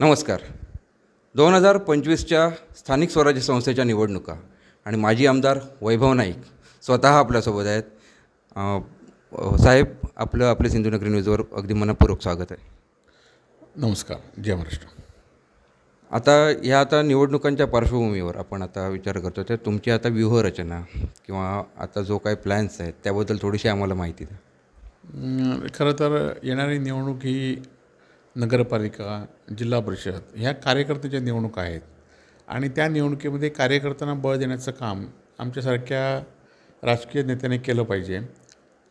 नमस्कार. दोन हजार पंचवीसच्या स्थानिक स्वराज्य संस्थेच्या निवडणुका आणि माजी आमदार वैभव नाईक स्वतः आपल्यासोबत आहेत. साहेब आपलं आपल्या सिंधुनगरी न्यूजवर अगदी मनपूर्वक स्वागत आहे. नमस्कार. जय महाराष्ट्र. आता ह्या आता निवडणुकांच्या पार्श्वभूमीवर आपण आता विचार करतो तर तुमची आता व्यूहरचना किंवा आता जो काही प्लॅन्स आहेत त्याबद्दल थोडीशी आम्हाला माहिती द्या. खरं तर येणारी निवडणूक ही नगरपालिका जिल्हा परिषद ह्या कार्यकर्त्याच्या निवडणुका आहेत. आणि त्या निवडणुकीमध्ये कार्यकर्त्यांना बळ देण्याचं काम आमच्यासारख्या राजकीय नेत्याने केलं पाहिजे.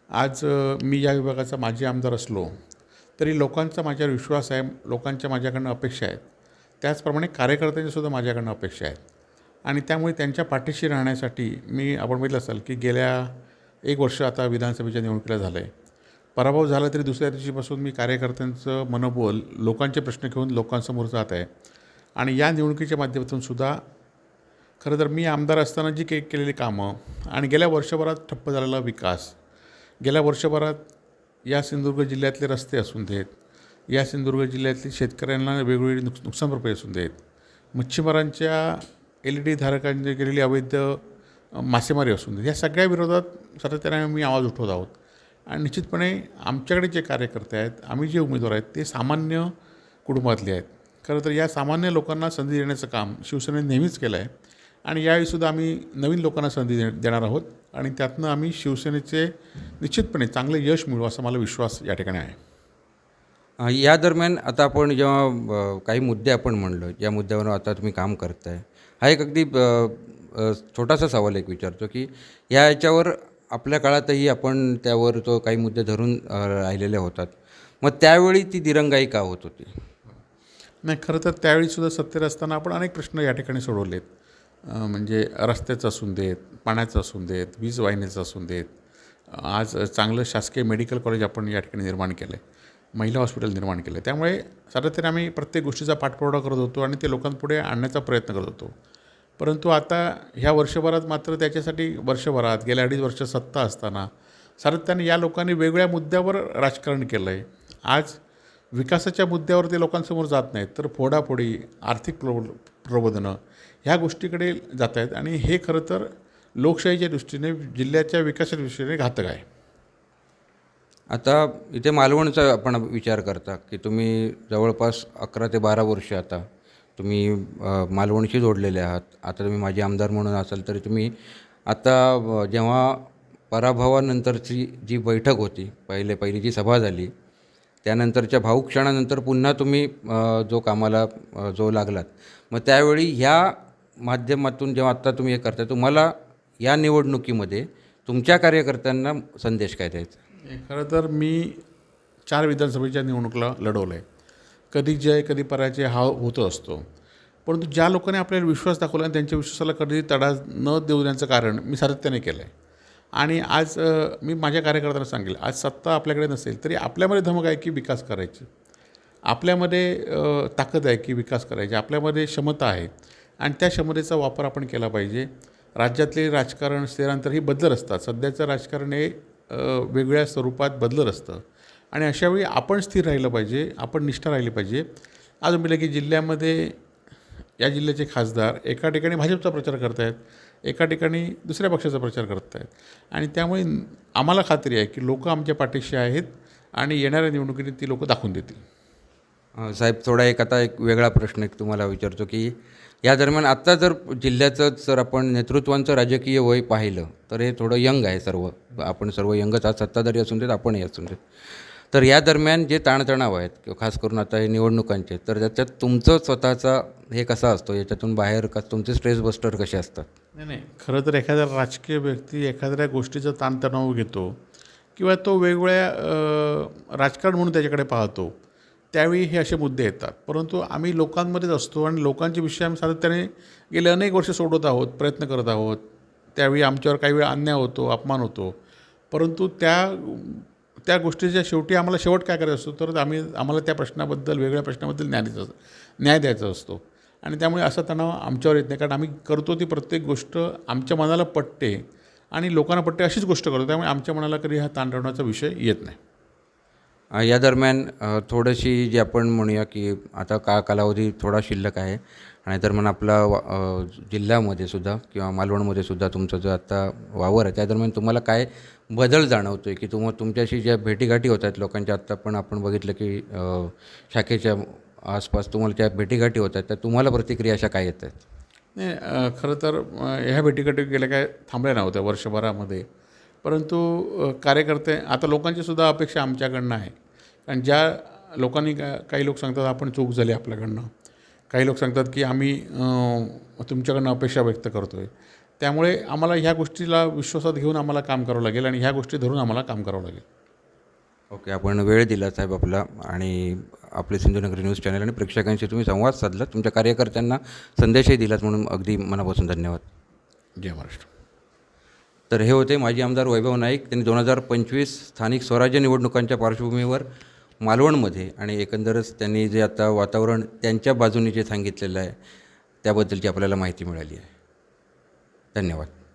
आज मी या विभागाचा माजी आमदार असलो तरी लोकांचा माझ्यावर विश्वास आहे लोकांच्या माझ्याकडनं अपेक्षा आहेत. त्याचप्रमाणे कार्यकर्त्यांच्यासुद्धा माझ्याकडनं अपेक्षा आहेत. आणि त्यामुळे त्यांच्या पाठीशी राहण्यासाठी मी आपण बघितलं असाल की गेल्या एक वर्ष आता विधानसभेच्या निवडणुकीला झालं आहे पराभव झाला तरी दुसऱ्या दिवशीपासून मी कार्यकर्त्यांचं मनोबल लोकांचे प्रश्न घेऊन लोकांसमोर जात आहे. आणि या निवडणुकीच्या माध्यमातून सुद्धा खरं तर मी आमदार असताना जी काही केलेली कामं आणि गेल्या वर्षभरात ठप्प झालेला विकास गेल्या वर्षभरात या सिंधुदुर्ग जिल्ह्यातले रस्ते असून देत या सिंधुदुर्ग जिल्ह्यातली शेतकऱ्यांना वेगवेगळी नुक नुकसान भरपाई असून देत मच्छीमारांच्या एल ई डी धारकांनी केलेली अवैध मासेमारी असून देत या सगळ्या विरोधात सातत्याने मी आवाज उठवत आहोत. आणि निश्चितपणे आमच्याकडे जे कार्यकर्ते आहेत आम्ही जे उमेदवार आहेत ते सामान्य कुटुंबातले आहेत. खरं तर या सामान्य लोकांना संधी देण्याचं काम शिवसेनेने नेहमीच केलं आहे आणि यावेळीसुद्धा आम्ही नवीन लोकांना संधी दे देणार आहोत. आणि त्यातनं आम्ही शिवसेनेचे निश्चितपणे चांगले यश मिळू असा मला विश्वास या ठिकाणी आहे. या दरम्यान आता आपण जेव्हा काही मुद्दे आपण म्हणलो ज्या मुद्द्यावर आता तुम्ही काम करताय. हा एक अगदी छोटासा सवाल एक विचारतो की या याच्यावर आपल्या काळातही आपण त्यावर तो काही मुद्दे धरून राहिलेले होतात. मग त्यावेळी ती दिरंगाई का होत होती. नाही खरं तर त्यावेळीसुद्धा सत्तेत असताना आपण अनेक प्रश्न या ठिकाणी सोडवलेत. म्हणजे रस्त्याचं असून देत पाण्याचं असून देत वीज वाहिनीचं असून देत. आज चांगलं शासकीय मेडिकल कॉलेज आपण या ठिकाणी निर्माण केलं आहे महिला हॉस्पिटल निर्माण केलं आहे त्यामुळे सातत्याने आम्ही प्रत्येक गोष्टीचा पाठपुरावा करत होतो आणि ते लोकांपुढे आणण्याचा प्रयत्न करत होतो. परंतु आता ह्या वर्षभरात मात्र त्याच्यासाठी वर्षभरात गेल्या अडीच वर्ष सत्ता असताना सातत्याने या लोकांनी वेगवेगळ्या मुद्द्यावर राजकारण केलं आहे आज विकासाच्या मुद्द्यावर ते लोकांसमोर जात नाहीत तर फोडाफोडी आर्थिक प्रबो प्रबोधनं ह्या गोष्टीकडे जात आहेत आणि हे खरं तर लोकशाहीच्या दृष्टीने जिल्ह्याच्या विकासाच्या दृष्टीने घातक आहे. आता इथे मालवणचा आपण विचार करता की तुम्ही जवळपास अकरा ते बारा वर्ष आता तुम्ही मालवणशी जोडलेले आहात. आता तुम्ही माझे आमदार म्हणून असाल तरी तुम्ही आता जेव्हा पराभवानंतरची जी बैठक होती पहिले पहिली जी सभा झाली त्यानंतरच्या भाऊ क्षणानंतर पुन्हा तुम्ही जो कामाला जो लागलात. मग त्यावेळी ह्या माध्यमातून जेव्हा आत्ता तुम्ही हे करताय तुम्हाला या निवडणुकीमध्ये तुमच्या कार्यकर्त्यांना संदेश काय द्यायचा? खरं तर मी चार विधानसभेच्या निवडणुकीला लढवलं आहे कधी जय कधी पराजय हा होत असतो. परंतु ज्या लोकांनी आपल्याला विश्वास दाखवला आणि त्यांच्या विश्वासाला कधी तडा न देऊ देण्याचं कारण मी सातत्याने केलं आहे. आणि आज मी माझ्या कार्यकर्त्यांना सांगेल आज सत्ता आपल्याकडे नसेल तरी आपल्यामध्ये धमक आहे की विकास करायची. आपल्यामध्ये ताकद आहे की विकास करायची. आपल्यामध्ये क्षमता आहे. आणि त्या क्षमतेचा वापर आपण केला पाहिजे. राज्यातले राजकारण स्थिरांतर ही बदलत असतात. सध्याचं राजकारण हे वेगळ्या स्वरूपात बदलत असतं. आणि अशावेळी आपण स्थिर राहिलं पाहिजे आपण निष्ठा राहिली पाहिजे. आज मिळलं की जिल्ह्यामध्ये या जिल्ह्याचे खासदार एका ठिकाणी भाजपचा प्रचार करत आहेत एका ठिकाणी दुसऱ्या पक्षाचा प्रचार करत आहेत आणि त्यामुळे आम्हाला खात्री आहे की लोक आमच्या पाठीशी आहेत आणि येणाऱ्या निवडणुकीने ती लोक दाखवून देतील. साहेब थोडा एक आता एक वेगळा प्रश्न एक तुम्हाला विचारतो की या दरम्यान आत्ता जर जिल्ह्याचं जर आपण नेतृत्वांचं राजकीय वय पाहिलं तर हे थोडं यंग आहे सर्व. आपण सर्व यंगच आज सत्ताधारी असून देत आपणही असून देत. तर या दरम्यान जे ताणतणाव आहेत किंवा खास करून आता हे निवडणुकांचे तर त्याच्यात तुमचं स्वतःचा हे कसा असतो? याच्यातून बाहेर का तुमचे स्ट्रेस बस्टर कसे असतात? नाही नाही. खरं तर एखाद्या राजकीय व्यक्ती एखाद्या गोष्टीचा ताणतणाव घेतो किंवा तो वेगवेगळ्या राजकारण म्हणून त्याच्याकडे पाहतो त्यावेळी हे असे मुद्दे येतात. परंतु आम्ही लोकांमध्येच असतो आणि लोकांचे विषय आम्ही सातत्याने गेले अनेक वर्ष सोडवत आहोत प्रयत्न करत आहोत. त्यावेळी आमच्यावर काही वेळा अन्याय होतो अपमान होतो. परंतु त्या त्या गोष्टीच्या शेवटी आम्हाला शेवट काय करायचा असतो? तर आम्ही आम्हाला त्या प्रश्नाबद्दल वेगळ्या प्रश्नाबद्दल न्याय द्यायचा न्याय द्यायचा असतो. आणि त्यामुळे असा तणाव आमच्यावर येत नाही. कारण आम्ही करतो ती प्रत्येक गोष्ट आमच्या मनाला पटते आणि लोकांना पटते अशीच गोष्ट करतो. त्यामुळे आमच्या मनाला कधी हा ताणतणावाचा विषय येत नाही. या दरम्यान थोडीशी जी आपण म्हणूया की आता का कालावधी थोडा शिल्लक आहे. आणि दरम्यान आपला वा- जिल्ह्यामध्ये सुद्धा किंवा मालवणमध्ये सुद्धा तुमचं जो आता वावर आहे त्या दरम्यान तुम्हाला काय बदल जाणवतो आहे की तुम तुमच्याशी ज्या भेटीगाठी होत आहेत लोकांच्या आत्ता पण आपण बघितलं की शाखेच्या आसपास तुम्हाला ज्या भेटीगाठी होत आहेत त्या तुम्हाला प्रतिक्रिया अशा काय येत आहेत? नाही खरं तर ह्या भेटीगाठी गेल्या काय थांबल्या नव्हत्या वर्षभरामध्ये. परंतु कार्यकर्ते आता लोकांचीसुद्धा अपेक्षा आमच्याकडनं आहे. कारण ज्या लोकांनी का काही लोक सांगतात आपण चूक झाली आपल्याकडनं. काही लोक सांगतात की आम्ही तुमच्याकडनं अपेक्षा व्यक्त करतो आहे त्यामुळे आम्हाला ह्या गोष्टीला विश्वासात घेऊन आम्हाला काम करावं लागेल आणि ह्या गोष्टी धरून आम्हाला काम करावं लागेल. ओके आपण वेळ दिला साहेब आपला आणि आपले सिंधुनगरी न्यूज चॅनल आणि प्रेक्षकांशी तुम्ही संवाद साधला. तुमच्या कार्यकर्त्यांना संदेशही दिलात म्हणून अगदी मनापासून धन्यवाद. जय महाराष्ट्र. तर हे होते माजी आमदार वैभव नाईक. त्यांनी दोन हजार पंचवीस स्थानिक स्वराज्य निवडणुकांच्या पार्श्वभूमीवर मालवणमध्ये आणि एकंदरच त्यांनी जे आता वातावरण त्यांच्या बाजूने जे सांगितलेलं आहे त्याबद्दलची आपल्याला माहिती मिळाली आहे. धन्यवाद.